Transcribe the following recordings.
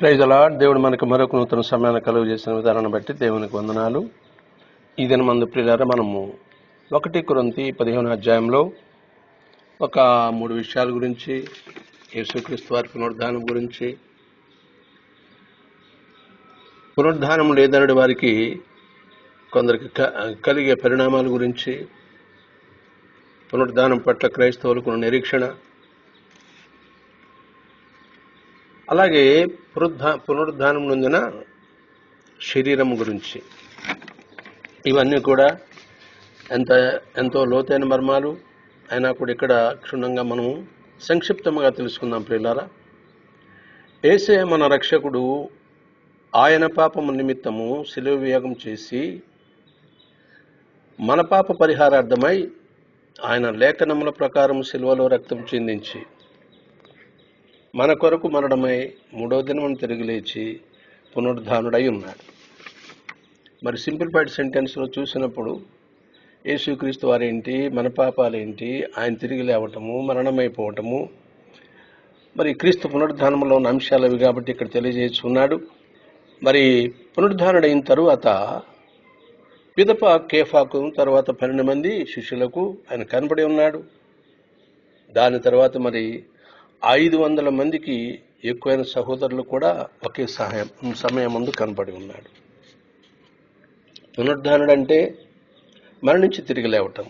Praise అలా దేవుడు మనకు మరొక నూతన సమయాన్ని కలుగు చేసిన విధానాన్ని బట్టి దేవునికి వందనాలు. ఈ దినమందు ప్రియులారా మనము ఒకటి కొరంతి పదిహేను అధ్యాయంలో ఒక మూడు విషయాల గురించి యేసుక్రీస్తు వారి పునరుద్ధానం గురించి పునరుద్ధానం లేదనడు వారికి కొందరికి క- కలిగే పరిణామాల గురించి పునరుద్ధానం పట్ల క్రైస్తవులకు నిరీక్షణ అలాగే పునరుద్ధా పునరుద్ధానం నుందిన శరీరం గురించి. ఇవన్నీ కూడా ఎంత ఎంతో లోతైన మర్మాలు అయినా కూడా ఇక్కడ క్షుణ్ణంగా మనం సంక్షిప్తంగా తెలుసుకుందాం ప్రియులారా. ఏసే మన రక్షకుడు ఆయన పాపము నిమిత్తము శిలువ వియోగం చేసి మన పాప పరిహారార్థమై ఆయన లేఖనముల ప్రకారం శిలువలో రక్తం చెందించి మన కొరకు మరణమై మూడో దినం తిరిగి లేచి పునరుద్ధానుడై ఉన్నాడు. మరి సింప్లిఫైడ్ సెంటెన్స్లో చూసినప్పుడు యేసుక్రీస్తు వారేంటి మన పాపాలేంటి ఆయన తిరిగి లేవటము మరణమైపోవటము మరి క్రీస్తు పునరుద్ధానంలో ఉన్న అంశాలు అవి కాబట్టి ఇక్కడ తెలియజేస్తున్నాడు. మరి పునరుద్ధానుడైన తరువాత పిదప కేఫాకు తర్వాత పన్నెండు మంది శిష్యులకు ఆయన కనబడి ఉన్నాడు. దాని తర్వాత మరి ఐదు వందల మందికి ఎక్కువైన సహోదరులు కూడా ఒకే సహాయం సమయం ముందు కనబడి ఉన్నాడు. పునరుద్ధానుడు అంటే మరణించి తిరిగి లేవటం.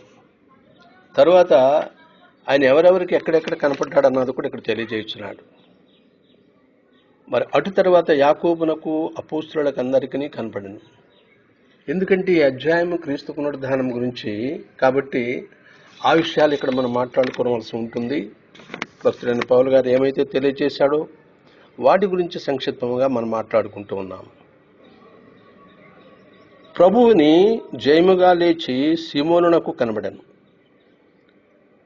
తర్వాత ఆయన ఎవరెవరికి ఎక్కడెక్కడ కనపడ్డాడు అన్నది కూడా ఇక్కడ తెలియజేస్తున్నాడు. మరి అటు తర్వాత యాకోబునకు అపోస్తులకు అందరికీ కనపడింది. ఎందుకంటే ఈ అధ్యాయం క్రీస్తు పునరుద్ధానం గురించి కాబట్టి ఆ విషయాలు ఇక్కడ మనం మాట్లాడుకోవలసి ఉంటుంది. భక్తుడైన పౌలు గారు ఏమైతే తెలియజేశాడో వాటి గురించి సంక్షిప్తంగా మనం మాట్లాడుకుంటూ ఉన్నాం. ప్రభువుని జయముగా లేచి సిమోనునకు కనబడను.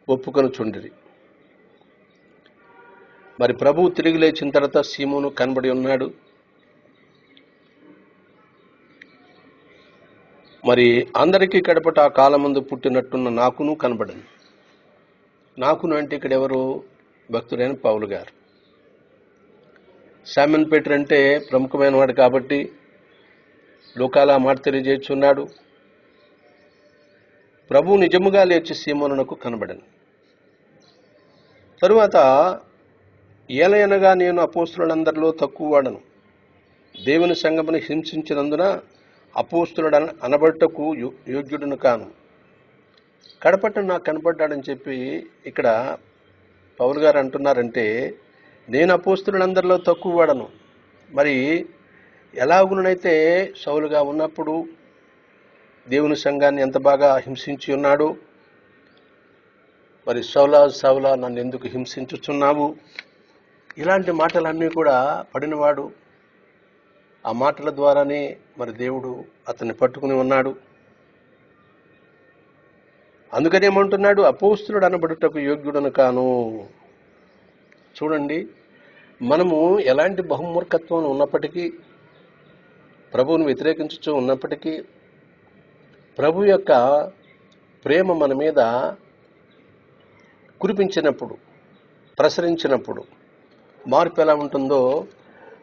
ఒప్పుకొని చుండిరి. మరి ప్రభువు తిరిగి లేచిన తర్వాత సీమోను కనబడి ఉన్నాడు. మరి అందరికీ కడపట ఆ కాలమందు పుట్టినట్టున్న నాకును కనబడను. నాకును అంటే ఇక్కడ ఎవరు? భక్తుడైన పౌలు గారు. శామన్ పీటర్ అంటే ప్రముఖమైన వాడు కాబట్టి లోకాల మాట తెలియజేస్తున్నాడు. ప్రభు నిజముగా లేచి సీమోనునకు కనబడను. తరువాత ఏలయనగా నేను అపోస్తులందరిలో తక్కువ వాడను దేవుని సంగమని హింసించినందున అపోస్తులుడు అన అనబట్టకు యో- యోగ్యుడును కాను. కడపట్టు నాకు కనపడ్డాడని చెప్పి ఇక్కడ పౌల్ గారు అంటున్నారంటే నేను అపోస్తులందరిలో తక్కువ వాడను మరి ఎలాగునైతే సౌలుగా ఉన్నప్పుడు దేవుని సంఘాన్ని ఎంత బాగా హింసించి ఉన్నాడు? మరి సౌలా సౌలా నన్ను ఎందుకు హింసించుచున్నావు? ఇలాంటి మాటలన్నీ కూడా పడినవాడు. ఆ మాటల ద్వారానే మరి దేవుడు అతన్ని పట్టుకుని ఉన్నాడు. అందుకనేమంటున్నాడు అపోస్తులుడు అనబడుటకు యోగ్యుడను కాను. చూడండి మనము ఎలాంటి బహుమూర్ఖత్వం ఉన్నప్పటికీ ప్రభువును వ్యతిరేకించుచూ ఉన్నప్పటికీ ప్రభు యొక్క ప్రేమ మన మీద కురిపించినప్పుడు ప్రసరించినప్పుడు మార్పు ఎలా ఉంటుందో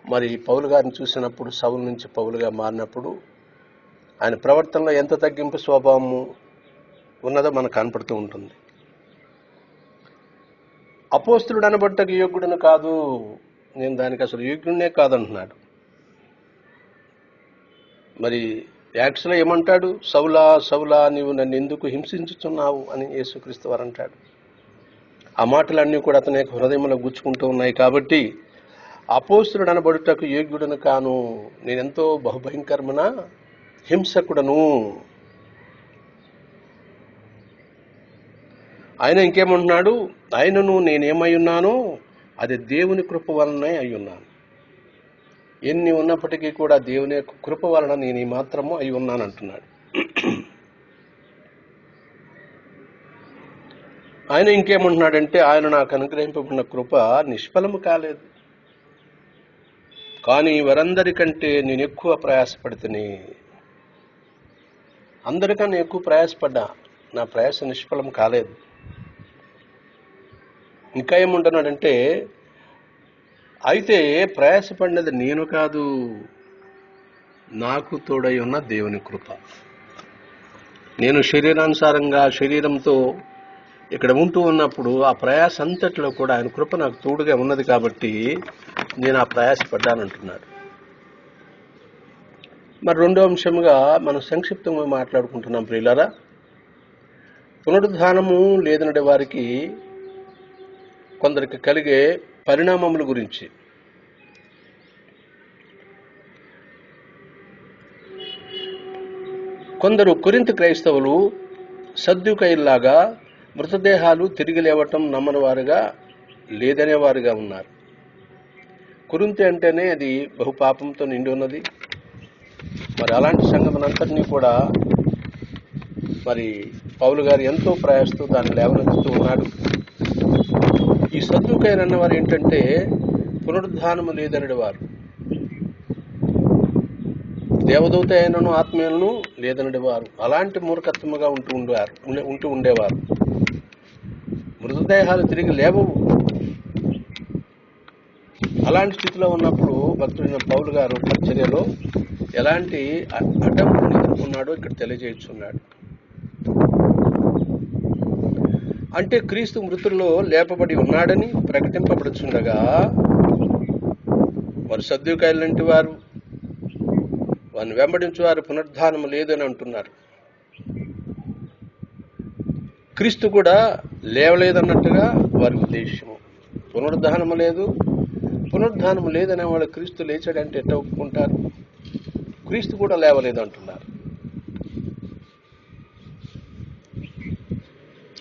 మరి పౌలు గారిని చూసినప్పుడు సౌలు నుంచి పౌలుగా మారినప్పుడు ఆయన ప్రవర్తనలో ఎంత తగ్గింపు స్వభావము ఉన్నదో మనకు కనపడుతూ ఉంటుంది. అపోస్తుడు అనబట్టకు యోగ్యుడను కాదు. నేను దానికి అసలు యోగ్యుడినే కాదంటున్నాడు. మరి యాక్స్లో ఏమంటాడు? సౌలా సౌలా నీవు నన్ను ఎందుకు హింసించుతున్నావు అని యేసుక్రీస్తు వారు అంటాడు ఆ మాటలన్నీ కూడా అతని యొక్క హృదయంలో గుచ్చుకుంటూ ఉన్నాయి కాబట్టి అపోస్తుడు అనబడుటకు యోగ్యుడను కాను. నేనెంతో బహుభయంకరమైన? హింసకుడను. ఆయన ఇంకేమంటున్నాడు? ఆయనను నేనేమై ఉన్నానో అది దేవుని కృప వలనే అయి ఉన్నాను ఎన్ని ఉన్నప్పటికీ కూడా దేవుని యొక్క కృప వలన నేను ఈ మాత్రము అయి ఉన్నాను అంటున్నాడు ఆయన ఇంకేమంటున్నాడంటే ఆయన నాకు అనుగ్రహింపబడిన కృప నిష్ఫలము కాలేదు. కానీ వారందరికంటే నేను ఎక్కువ ప్రయాసపడితేనే. అందరికన్నా ఎక్కువ ప్రయాసపడ్డా. నా ప్రయాస నిష్ఫలం కాలేదు. ఇంకా ఏముంటున్నాడంటే అయితే ప్రయాసపడినది నేను కాదు నాకు తోడై ఉన్న దేవుని కృప. నేను శరీరానుసారంగా శరీరంతో ఇక్కడ ఉంటూ ఉన్నప్పుడు ఆ ప్రయాస అంతట్లో కూడా ఆయన కృప నాకు తోడుగా ఉన్నది కాబట్టి నేను ఆ ప్రయాసపడ్డానంటున్నాడు. మరి రెండో అంశంగా మనం సంక్షిప్తంగా మాట్లాడుకుంటున్నాం ప్రియులారా. పునరుద్ధానము లేదనడే వారికి కొందరికి కలిగే పరిణామముల గురించి. కొందరు కొరింత క్రైస్తవులు సద్దుకైల్లాగా మృతదేహాలు తిరిగి లేవటం నమ్మని వారుగా లేదనేవారుగా ఉన్నారు. కురింతి అంటేనే అది బహుపాపంతో నిండి ఉన్నది. మరి అలాంటి సంఘటనంతటినీ కూడా మరి పౌలు గారు ఎంతో ప్రయాసతో దాన్ని లేవనెత్తుతూ ఉన్నాడు. ఈ సద్దుకైన అన్నవారు ఏంటంటే పునరుద్ధానము లేదనడి వారు దేవదూత అయినను ఆత్మీయులను లేదనడి వారు అలాంటి మూర్ఖత్వముగా ఉంటూ ఉండేవారు ఉంటూ ఉండేవారు. మృతదేహాలు తిరిగి లేవవు అలాంటి స్థితిలో ఉన్నప్పుడు భక్తుడైన పౌలు గారు పరిచర్యలో ఎలాంటి అ- అడ్డంకులను ఎదుర్కొన్నాడో ఇక్కడ తెలియజేస్తున్నాడు. అంటే క్రీస్తు మృతుల్లో లేపబడి ఉన్నాడని ప్రకటింపబడుచుండగా వారు సద్దుకాయలంటి వారు వారిని వెంబడించు వారు పునరుద్ధానం లేదని అంటున్నారు. క్రీస్తు కూడా లేవలేదన్నట్టుగా వారి ఉద్దేశము. పునరుద్ధానము లేదు. పునరుద్ధానము లేదనే వాళ్ళు క్రీస్తు లేచాడంటే ఎట్ట ఒప్పుకుంటారు? క్రీస్తు కూడా లేవలేదు అంటున్నారు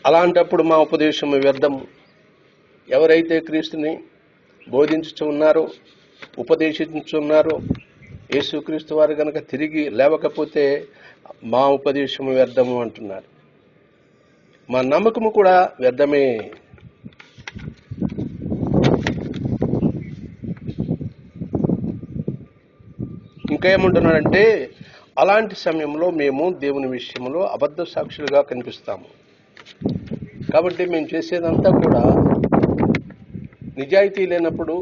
అలాంటప్పుడు మా ఉపదేశం వ్యర్థము. ఎవరైతే క్రీస్తుని బోధించుచున్నారో ఉపదేశించున్నారో యేసుక్రీస్తు వారు కనుక తిరిగి లేవకపోతే మా ఉపదేశం వ్యర్థము అంటున్నారు. మా నమ్మకము కూడా వ్యర్థమే. ఇంకా ఏమంటున్నాడంటే అలాంటి సమయంలో మేము దేవుని విషయంలో అబద్ధ సాక్షులుగా కనిపిస్తాము. కాబట్టి మేము చేసేదంతా కూడా నిజాయితీ లేనప్పుడు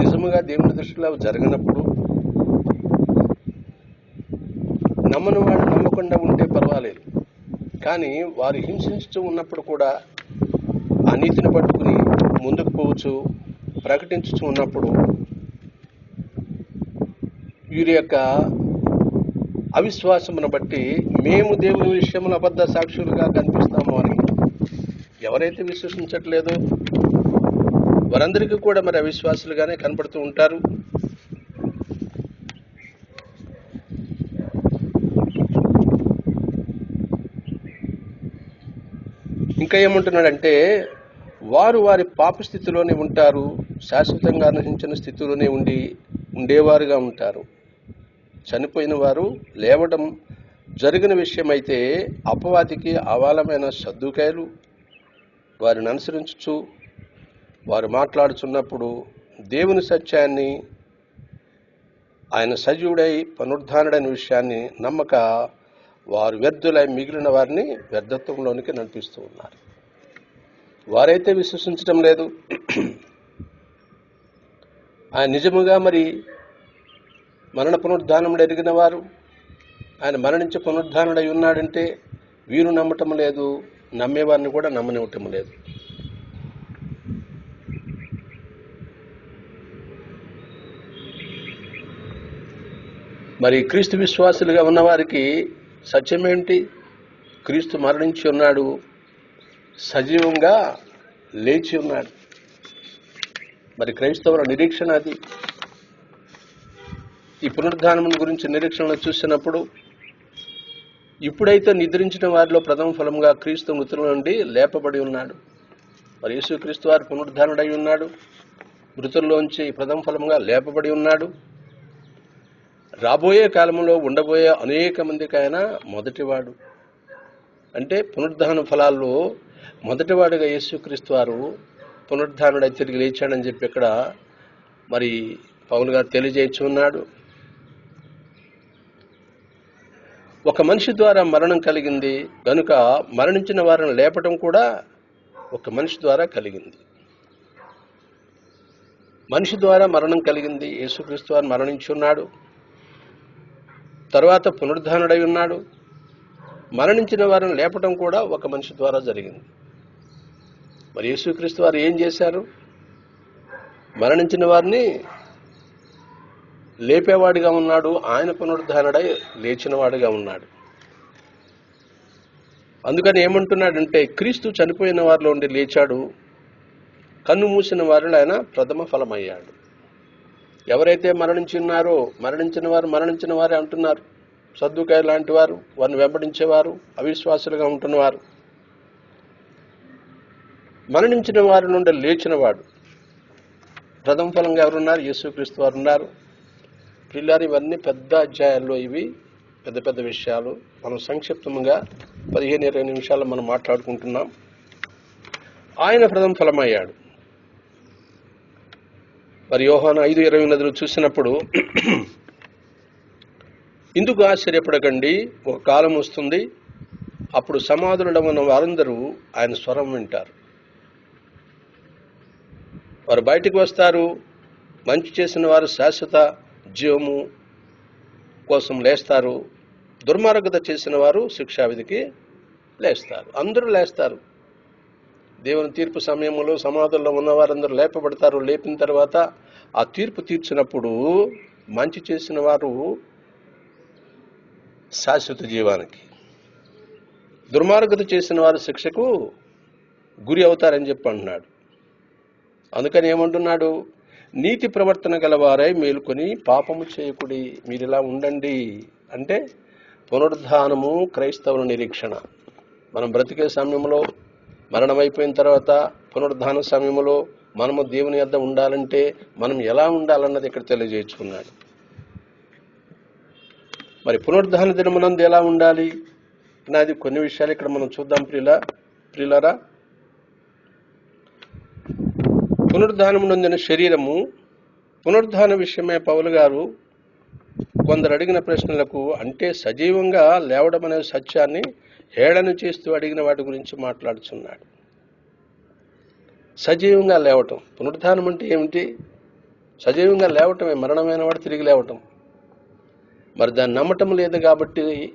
నిజముగా దేవుని దృష్టిలో జరగనప్పుడు నమ్మని వాడు నమ్మకుండా ఉంటే పర్వాలేదు. కానీ వారు హింసించుతూ ఉన్నప్పుడు కూడా ఆ నీతిని పట్టుకుని ముందుకు పోవచ్చు ప్రకటించుతూ ఉన్నప్పుడు వీరి యొక్క అవిశ్వాసమును బట్టి మేము దేవుని విషయంలో అబద్ధ సాక్షులుగా కనిపిస్తాము అని. ఎవరైతే విశ్వసించట్లేదో వారందరికీ కూడా మరి అవిశ్వాసులుగానే కనపడుతూ ఉంటారు. ఇంకా ఏమంటున్నాడంటే వారు వారి పాప స్థితిలోనే ఉంటారు శాశ్వతంగా నశించిన స్థితిలోనే ఉండి ఉండేవారుగా ఉంటారు. చనిపోయిన వారు లేవడం జరిగిన విషయమైతే అపవాదికి అవాలమైన సర్దుకాయలు వారిని అనుసరించచ్చు వారు మాట్లాడుచున్నప్పుడు దేవుని సత్యాన్ని ఆయన సజీవుడై పునరుద్ధానుడైన విషయాన్ని నమ్మక వారు వ్యర్థులై మిగిలిన వారిని వ్యర్థత్వంలోనికి నడిపిస్తూ ఉన్నారు. వారైతే విశ్వసించడం లేదు. ఆయన నిజముగా మరి మరణ పునరుద్ధానం ఎరిగిన వారు ఆయన మరణించి పునరుద్ధానుడై ఉన్నాడంటే వీరు నమ్మటం లేదు నమ్మేవారిని కూడా నమ్మనివ్వటం లేదు. మరి క్రీస్తు విశ్వాసులుగా ఉన్నవారికి సత్యమేంటి క్రీస్తు మరణించి ఉన్నాడు సజీవంగా లేచి ఉన్నాడు. మరి క్రైస్తవుల నిరీక్షణ అది. ఈ పునరుద్ధానం గురించి నిరీక్షణలు చూసినప్పుడు ఇప్పుడైతే నిద్రించిన వారిలో ప్రథమ ఫలంగా క్రీస్తు మృతుల నుండి లేపబడి ఉన్నాడు. మరి యేసుక్రీస్తు వారు పునరుద్ధానుడై ఉన్నాడు. మృతుల్లోంచి ప్రథమ ఫలంగా లేపబడి ఉన్నాడు. రాబోయే కాలంలో ఉండబోయే అనేక మందికి ఆయన మొదటివాడు. అంటే పునరుద్ధాన ఫలాల్లో మొదటివాడుగా యేసుక్రీస్తు వారు పునరుద్ధానుడై తిరిగి లేచాడని చెప్పి ఇక్కడ మరి పౌలు గారు తెలియజేయచ్చు ఉన్నాడు ఒక మనిషి ద్వారా మరణం కలిగింది కనుక మరణించిన వారిని లేపటం కూడా ఒక మనిషి ద్వారా కలిగింది. మనిషి ద్వారా మరణం కలిగింది. యేసుక్రీస్తు వారు మరణించి ఉన్నాడు. తర్వాత పునరుద్ధానుడై ఉన్నాడు. మరణించిన వారిని లేపటం కూడా ఒక మనిషి ద్వారా జరిగింది. మరి యేసుక్రీస్తు వారు ఏం చేశారు? మరణించిన వారిని లేపేవాడిగా ఉన్నాడు ఆయన పునరుద్ధానుడై లేచినవాడిగా ఉన్నాడు. అందుకని ఏమంటున్నాడంటే క్రీస్తు చనిపోయిన వారిలో ఉండి లేచాడు కన్ను మూసిన వారిలో ఆయన ప్రథమ ఫలమయ్యాడు. ఎవరైతే మరణించి ఉన్నారో మరణించిన వారు మరణించిన వారే అంటున్నారు. సర్దుకాయ లాంటి వారు వారిని వెంబడించేవారు అవిశ్వాసులుగా ఉంటున్నవారు. మరణించిన వారి నుండి లేచినవాడు. ప్రథమ ఫలంగా ఎవరున్నారు? యేసుక్రీస్తు వారు ఉన్నారు. పిల్లలు ఇవన్నీ పెద్ద అధ్యాయాల్లో ఇవి పెద్ద పెద్ద విషయాలు. మనం సంక్షిప్తంగా పదిహేను ఇరవై నిమిషాలు మనం మాట్లాడుకుంటున్నాం. ఆయన ప్రథమ ఫలమయ్యాడు. మరి యోహాను ఐదు ఇరవై నదులు చూసినప్పుడు ఇందుకు ఆశ్చర్యపడకండి ఒక కాలం వస్తుంది. అప్పుడు సమాధులడం ఉన్న వారందరూ ఆయన స్వరం వింటారు. వారు బయటకు వస్తారు. మంచి చేసిన వారు శాశ్వత జీవము కోసం లేస్తారు. దుర్మార్గత చేసిన వారు శిక్షావిధికి లేస్తారు. అందరూ లేస్తారు. దేవుని తీర్పు సమయంలో సమాధుల్లో ఉన్నవారందరూ లేపబడతారు. లేపిన తర్వాత ఆ తీర్పు తీర్చినప్పుడు మంచి చేసిన వారు శాశ్వత జీవానికి. దుర్మార్గత చేసిన వారు శిక్షకు గురి అవుతారని చెప్పి అంటున్నాడు. అందుకని ఏమంటున్నాడు? నీతి ప్రవర్తన గలవారై మేలుకొని పాపము చేయకుడి మీరు ఇలా ఉండండి. అంటే పునరుద్ధానము క్రైస్తవుల నిరీక్షణ. మనం బ్రతికే సమయంలో మరణమైపోయిన తర్వాత పునరుద్ధాన సమయంలో మనము దేవుని వద్ద ఉండాలంటే మనం ఎలా ఉండాలన్నది ఇక్కడ తెలియజేసుకున్నాడు మరి పునరుద్ధాన దినమునందు ఎలా ఉండాలి? నాది కొన్ని విషయాలు ఇక్కడ మనం చూద్దాం ప్రిలా ప్రిలరా పునరుద్ధానం నొందిన శరీరము పునరుద్ధాన విషయమే పౌలు గారు కొందరు అడిగిన ప్రశ్నలకు అంటే సజీవంగా లేవడం అనే సత్యాన్ని హేళన చేస్తూ అడిగిన వాటి గురించి మాట్లాడుచున్నాడు. సజీవంగా లేవటం పునరుద్ధానం అంటే ఏమిటి? సజీవంగా లేవటమే మరణమైన వాడు తిరిగి లేవటం. మరి దాన్ని నమ్మటం లేదు కాబట్టి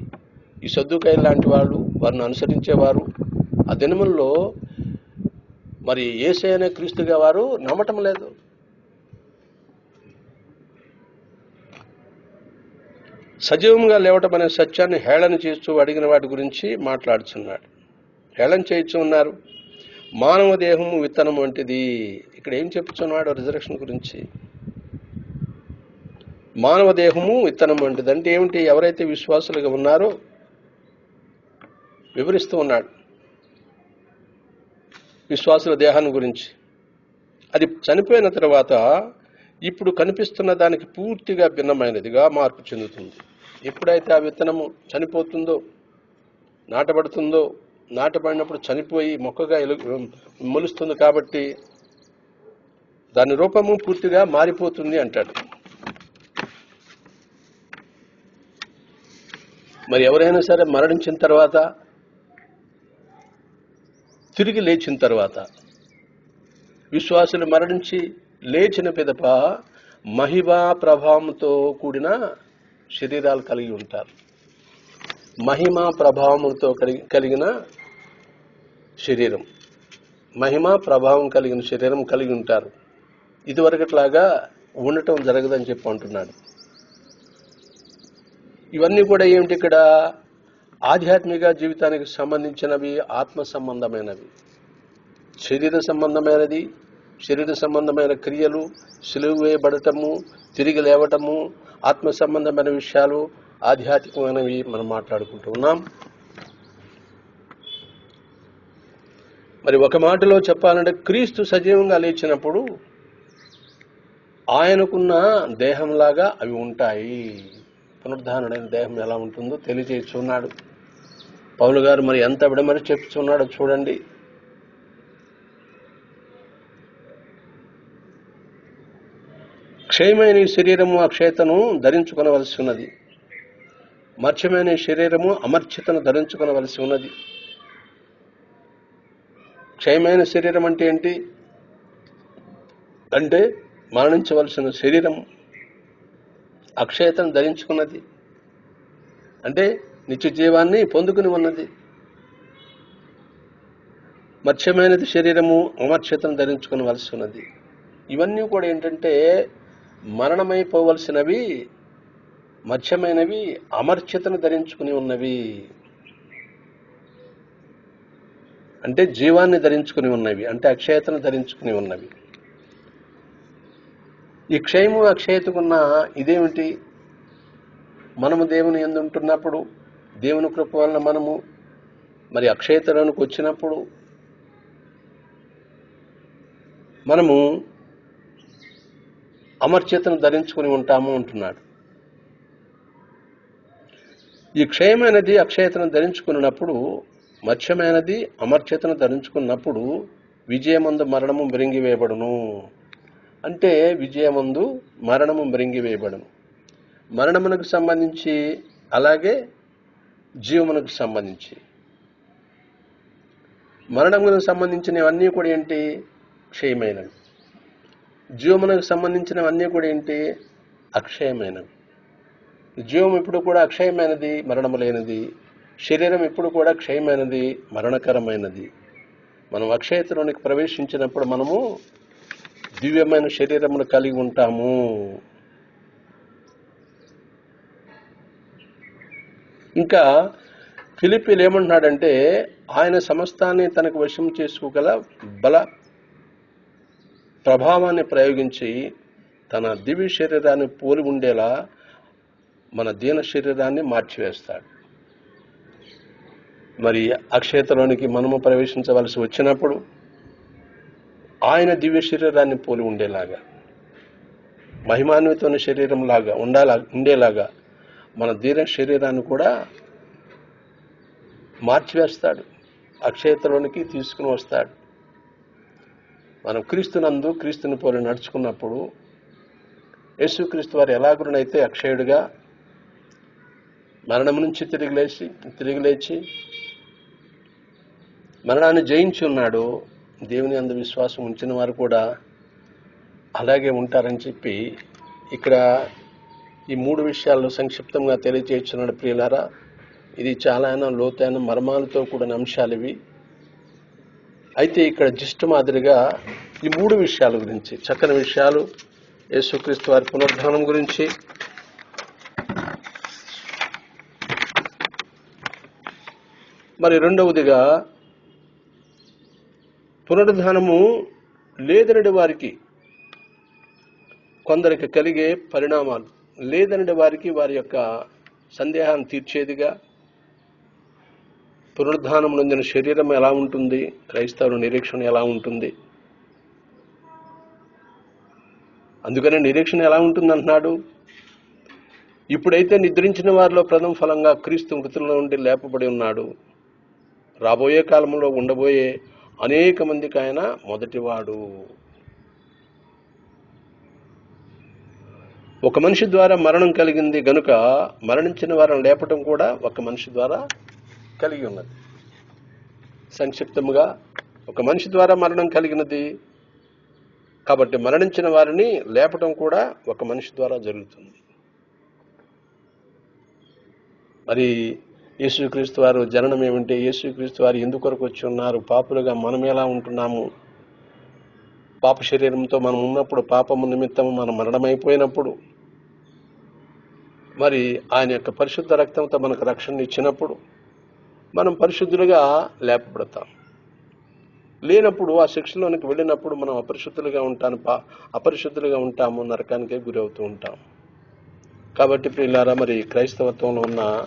ఈ సద్దుకాయ లాంటి వాళ్ళు వారిని అనుసరించేవారు. ఆ దినముల్లో మరి ఏసే అనే క్రీస్తుగా వారు నమ్మటం లేదు. సజీవంగా లేవటం అనే సత్యాన్ని హేళన చేస్తూ అడిగిన వాటి గురించి మాట్లాడుచున్నాడు. హేళన చేయొచ్చు ఉన్నారు. మానవ దేహము విత్తనం వంటిది. ఇక్కడ ఏం చెప్పుచున్నాడు రిజర్వేషన్ గురించి? మానవ దేహము విత్తనం వంటిది. అంటే ఏమిటి? ఎవరైతే విశ్వాసులుగా ఉన్నారో వివరిస్తూ ఉన్నాడు. విశ్వాసుల దేహాన్ని గురించి. అది చనిపోయిన తర్వాత ఇప్పుడు కనిపిస్తున్న దానికి పూర్తిగా భిన్నమైనదిగా మార్పు చెందుతుంది. ఎప్పుడైతే ఆ విత్తనము చనిపోతుందో నాటబడుతుందో నాటబడినప్పుడు చనిపోయి మొక్కగా మొలుస్తుంది కాబట్టి దాని రూపము పూర్తిగా మారిపోతుంది అంటాడు. మరి ఎవరైనా సరే మరణించిన తర్వాత తిరిగి లేచిన తర్వాత విశ్వాసులు మరణించి లేచిన పిదప మహిమా ప్రభావంతో కూడిన శరీరాలు కలిగి ఉంటారు. మహిమా ప్రభావంతో కలిగి కలిగిన శరీరం. మహిమ ప్రభావం కలిగిన శరీరం కలిగి ఉంటారు. ఇదివరకట్లాగా ఉండటం జరగదని చెప్పి అంటున్నాడు. ఇవన్నీ కూడా ఏమిటి ఇక్కడ? ఆధ్యాత్మిక జీవితానికి సంబంధించినవి ఆత్మ సంబంధమైనవి. శరీర సంబంధమైనది శరీర సంబంధమైన క్రియలు సులువు వేయబడటము తిరిగి లేవటము ఆత్మ సంబంధమైన విషయాలు ఆధ్యాత్మికమైనవి మనం మాట్లాడుకుంటూ ఉన్నాం. మరి ఒక మాటలో చెప్పాలంటే క్రీస్తు సజీవంగా లేచినప్పుడు ఆయనకున్న దేహంలాగా అవి ఉంటాయి. పునరుద్ధానుడైన దేహం ఎలా ఉంటుందో తెలియజేస్తున్నాడు పౌలు గారు మరి ఎంత విడమరి చెప్తున్నాడో చూడండి. క్షయమైన ఈ శరీరము అక్షయతను ధరించుకొనవలసి ఉన్నది. మర్చమైన ఈ శరీరము అమర్చితను ధరించుకొనవలసి ఉన్నది. క్షయమైన శరీరం అంటే ఏంటి? అంటే మరణించవలసిన శరీరం అక్షయతను ధరించుకున్నది. అంటే నిత్య జీవాన్ని పొందుకుని ఉన్నది మత్స్యమైనది శరీరము అమర్క్షతను ధరించుకునవలసి ఉన్నది ఇవన్నీ కూడా ఏంటంటే మరణమైపోవలసినవి మత్స్యమైనవి అమర్క్షతను ధరించుకుని ఉన్నవి అంటే జీవాన్ని ధరించుకుని ఉన్నవి అంటే అక్షయతను ధరించుకుని ఉన్నవి ఈ క్షయము అక్షయతకున్న ఇదేమిటి? మనము దేవుని ఎందు ఉంటున్నప్పుడు దేవుని కృప వలన మనము మరి అక్షయతలోనికి వచ్చినప్పుడు మనము అమర్చేతను ధరించుకుని ఉంటాము అంటున్నాడు. ఈ క్షయమైనది అక్షయతను ధరించుకున్నప్పుడు మత్స్యమైనది అమర్చేతను ధరించుకున్నప్పుడు విజయమందు మరణము మెరింగివేయబడును అంటే విజయముందు మరణము మెరింగివేయబడును మరణమునకు సంబంధించి అలాగే జీవమునకు సంబంధించి. మరణమునకు సంబంధించినవన్నీ కూడా ఏంటి? క్షయమైనవి. జీవమునకు సంబంధించినవన్నీ కూడా ఏంటి? అక్షయమైనవి. జీవం ఇప్పుడు కూడా అక్షయమైనది? మరణము లేనిది శరీరం ఇప్పుడు కూడా క్షయమైనది? మరణకరమైనది. మనం అక్షయతలోనికి ప్రవేశించినప్పుడు మనము దివ్యమైన శరీరమును కలిగి ఉంటాము. ఇంకా ఫిలిపీలు ఏమంటున్నాడంటే ఆయన సమస్తాన్ని తనకు వశం చేసుకోగల బల ప్రభావాన్ని ప్రయోగించి తన దివ్య శరీరాన్ని పోలి ఉండేలా మన దీన శరీరాన్ని మార్చివేస్తాడు. మరి అక్షేతలోనికి మనము ప్రవేశించవలసి వచ్చినప్పుడు ఆయన దివ్య శరీరాన్ని పోలి ఉండేలాగా మహిమాన్వితమైన శరీరం లాగా ఉండాలా ఉండేలాగా మన దీన శరీరాన్ని కూడా మార్చివేస్తాడు అక్షయతలోనికి తీసుకుని వస్తాడు. మనం క్రీస్తునందు క్రీస్తుని పోలి నడుచుకున్నప్పుడు యేసుక్రీస్తు వారు ఎలాగునైతే అక్షయుడిగా మరణం నుంచి తిరిగి లేచి తిరిగి లేచి మరణాన్ని జయించి ఉన్నాడు దేవుని అందు విశ్వాసం ఉంచిన వారు కూడా అలాగే ఉంటారని చెప్పి ఇక్కడ ఈ మూడు విషయాలు సంక్షిప్తంగా తెలియచేస్తున్నాడు ప్రియులారా. ఇది చాలా లోతైన మర్మాలతో కూడిన అంశాలు ఇవి. అయితే ఇక్కడ జిస్ట్ మాదిరిగా ఈ మూడు విషయాల గురించి చక్కని విషయాలు యేసుక్రీస్తు వారి పునరుద్ధానం గురించి. మరి రెండవదిగా పునరుద్ధానము లేదనడి వారికి కొందరికి కలిగే పరిణామాలు. లేదనడి వారికి వారి యొక్క సందేహాన్ని తీర్చేదిగా పునరుద్ధానం నొందిన శరీరం ఎలా ఉంటుంది? క్రైస్తవుల నిరీక్షణ ఎలా ఉంటుంది? అందుకనే నిరీక్షణ ఎలా ఉంటుంది అంటున్నాడు ఇప్పుడైతే నిద్రించిన వారిలో ప్రథమ ఫలంగా క్రీస్తు మృతుల నుండి లేపబడి ఉన్నాడు. రాబోయే కాలంలో ఉండబోయే అనేక మందికి ఆయన మొదటివాడు. ఒక మనిషి ద్వారా మరణం కలిగింది గనుక మరణించిన వారిని లేపటం కూడా ఒక మనిషి ద్వారా కలిగి ఉన్నది. సంక్షిప్తముగా ఒక మనిషి ద్వారా మరణం కలిగినది కాబట్టి మరణించిన వారిని లేపటం కూడా ఒక మనిషి ద్వారా జరుగుతుంది. మరి యేసుక్రీస్తు వారు జననం ఏమిటి యేసుక్రీస్తు వారు ఎందుకొరకు వచ్చి ఉన్నారు? పాపులుగా మనం ఎలా ఉంటున్నాము? పాప శరీరంతో మనం ఉన్నప్పుడు పాపము నిమిత్తము మనం మరణమైపోయినప్పుడు మరి ఆయన యొక్క పరిశుద్ధ రక్తంతో మనకు రక్షణ ఇచ్చినప్పుడు మనం పరిశుద్ధులుగా లేపబడతాం. లేనప్పుడు ఆ శిక్షలోనికి వెళ్ళినప్పుడు మనం అపరిశుద్ధులుగా ఉంటాను పా అపరిశుద్ధులుగా ఉంటాము నరకానికే గురవుతూ ఉంటాం. కాబట్టి ప్రియులారా మరి క్రైస్తవత్వంలో ఉన్న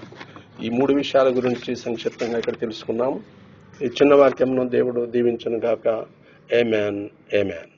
ఈ మూడు విషయాల గురించి సంక్షిప్తంగా ఇక్కడ తెలుసుకున్నాం. ఈ చిన్న వాక్యంను దేవుడు దీవించను గాక ఏ మ్యాన్ ఏ మ్యాన్